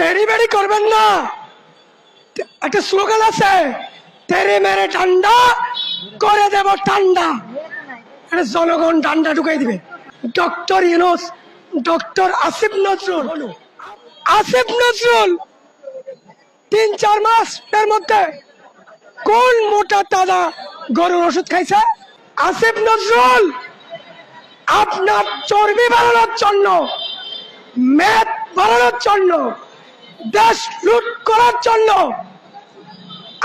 তেরি বেড়ি করবেন না। একটা স্লোগান আছে তেরে মেরে ঠান্ডা করে দেব ঠান্ডা। জনগণ ঠান্ডা ঢুকাই দিবে। ডক্টর ইউনুস, ডক্টর আসিফ নজরুল আসিফ নজরুল, তিন চার মাস এর মধ্যে কোন মোটা তাজা গরুর ওষুধ খাইছে? আসিফ নজরুল, আপনার চর্বি বাড়ানোর জন্য ম্যাথ বাড়ানোর জন্য দেশ লুট করার জন্য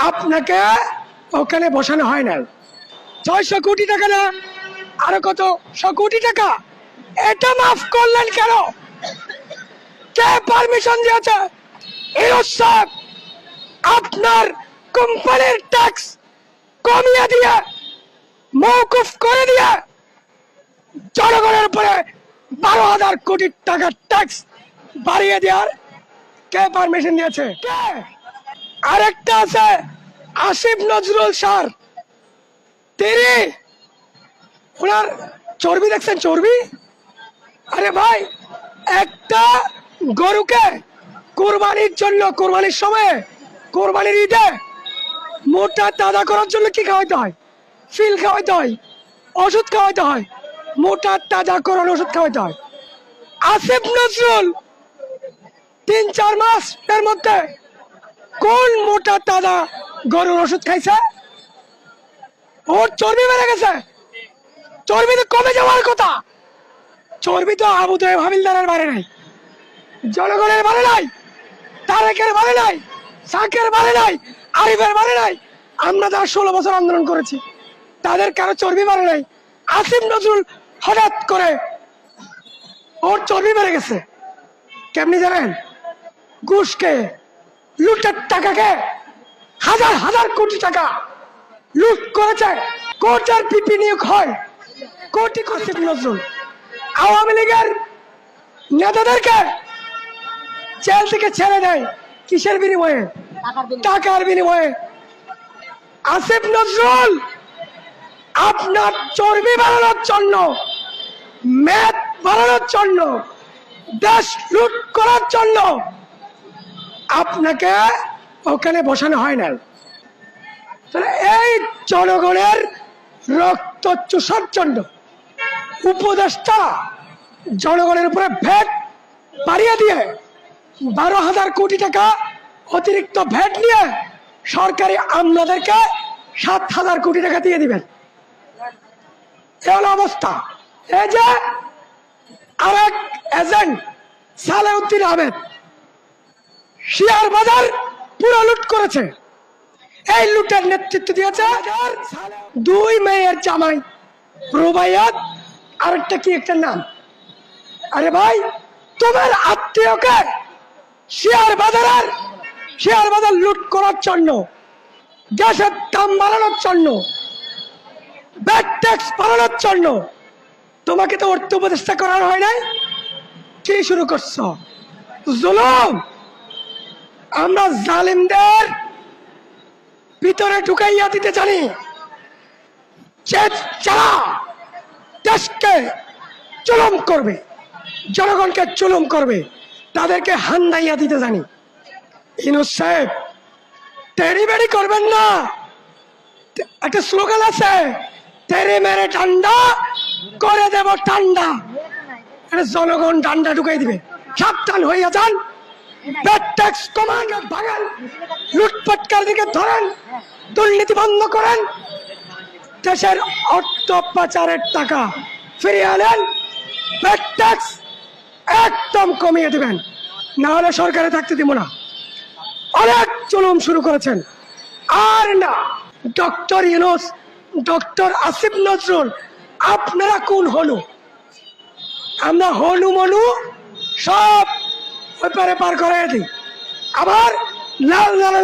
আপনাকে ওখানে বসানো হয় না ছয়শো কোটি টাকা না, আরও কত? শো কোটি টাকা। এটা মাফ করলেন কেন? কে পারমিশন দিয়েছে? ইরোজ সাহেব, আপনার কোম্পানির ট্যাক্স কমিয়ে দিয়ে মৌকুফ করে দিয়ে জনগণের উপরে বারো হাজার কোটি টাকার ট্যাক্স বাড়িয়ে দেওয়ার কে পারমিশন দিয়েছে কে? আরেকটা আছে, আসিফ নজরুল স্যার। তিনি ওনার চর্বি দেখছেন, চর্বি? আরে ভাই, একটা গরুকে কোরবানির জন্য, কোরবানির সময়ে, কোরবানির ঈদে মোটা তাজা করার জন্য কি খাওয়াইতে হয়? ফিল খাওয়াইতে হয়, ওষুধ খাওয়াইতে হয়, মোটা তাজা করার ওষুধ খাওয়াইতে হয়। আসিফ নজরুল তিন, চার মাস এর মধ্যে কোন মোটা তাজা গরুর ওষুধ খাইছে? ওর চর্বি বেড়ে গেছে। চর্বি তো কমে যাওয়ার কথা। চর্বি তো আবু তো হাবিলদারের বাড়ি নাই, জনগণের বাড়ি নাই, তারেকের বাড়ি নাই, সাকের বাড়ি নাই, আরিফের বাড়ি নাই। আমরা যারা ষোলো বছর আন্দোলন করেছি, তাদের কারও চর্বি বাড়ে নাই। আসিফ নজরুল হঠাৎ করে ওর চর্বি বেড়ে গেছে। কেমনি জানেন? ঘুষকে লুটের টাকাকে হাজার হাজার কোটি টাকা লুট করেছে। কোটার পিপি নিয়োগ হয়। কোটি আসিফ নজরুল আওয়ামী লীগের নেতাদেরকে জেল থেকে ছেড়ে দেয় কিসের বিনিময়ে? টাকার বিনিময়ে। আসিফ নজরুল আপনার চর্বি বাড়ানোর জন্য ম্যাথ বাড়ানোর জন্য দেশ লুট করার জন্য আপনাকে ওখানে বসানো হয় না তাহলে এই জনগণের রক্ত চুষার জন্য উপদেষ্টা জনগণের উপরে ভ্যাট বাড়িয়ে দিয়ে বারো হাজার কোটি টাকা অতিরিক্ত ভ্যাট নিয়ে সরকারি আমলাদেরকে সাত হাজার কোটি টাকা দিয়ে দিবেন। এ হলো অবস্থা। এই যে আরেক এজেন্ট সালেউদ্দিন আহমেদ শিয়ার বাজার পুরো লুট করেছে। এই লুটের নেতৃত্ব দিয়েছে দুই মেয়ের জামাই, রুবাইয়াত, আরেকটা কি একটা নাম? আরে ভাই, তোমার আত্মীয়কে শেয়ার বাজারের, শেয়ার বাজার লুট করার জন্য, গ্যাসের দাম বাড়ানোর জন্য ব্যাড ট্যাক্স বাড়ানোর জন্য তোমাকে তো অর্থ উপদেষ্টা করার হয় নাই। কি শুরু করছ? জুলুম! আমরা জালিমদের ভিতরে ঢুকাইয়া দিতে জানি। দেশকে চুলুম করবে, জনগণকে চুলম করবে, তাদেরকে হান্দাইয়া দিতে জানি। ইনুস সাহেব তেরি বেড়ি করবেন না। একটা স্লোগান আছে তেরে মেরে ঠান্ডা করে দেব ঠান্ডা জনগণ ঠান্ডা ঢুকাই দিবে। সাবধান হইয়া যান। ট্যাক্স ভাঙান ধরেন। করেন। দেশের টাকা ফিরিয়ে আনেন। ট্যাক্স একদম কমিয়ে দেবেন। হলে সরকারে থাকতে দিব না। অনেক জুলুম শুরু করেছেন। আর না, ডক্টর ইউনুস, ডক্টর আসিফ নজরুল, আপনারা কোন হনু? আমরা হনু মনু, সব ওই পারে পার করে দিই। আবার লাল লাল